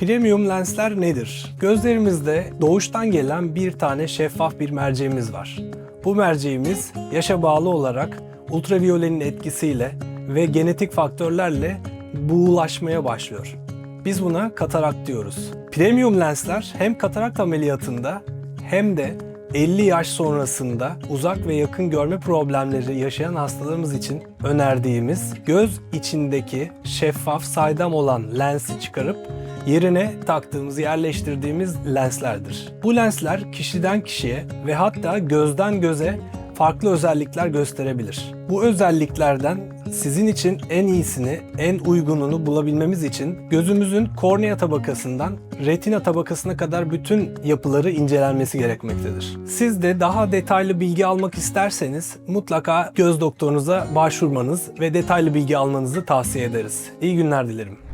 Premium lensler nedir? Gözlerimizde doğuştan gelen bir tane şeffaf bir merceğimiz var. Bu merceğimiz yaşa bağlı olarak ultraviyolenin etkisiyle ve genetik faktörlerle buğulaşmaya başlıyor. Biz buna katarakt diyoruz. Premium lensler hem katarakt ameliyatında hem de 50 yaş sonrasında uzak ve yakın görme problemleri yaşayan hastalarımız için önerdiğimiz göz içindeki şeffaf saydam olan lensi çıkarıp yerine taktığımız, yerleştirdiğimiz lenslerdir. Bu lensler kişiden kişiye ve hatta gözden göze farklı özellikler gösterebilir. Bu özelliklerden sizin için en iyisini, en uygununu bulabilmemiz için gözümüzün kornea tabakasından retina tabakasına kadar bütün yapıları incelenmesi gerekmektedir. Siz de daha detaylı bilgi almak isterseniz mutlaka göz doktorunuza başvurmanız ve detaylı bilgi almanızı tavsiye ederiz. İyi günler dilerim.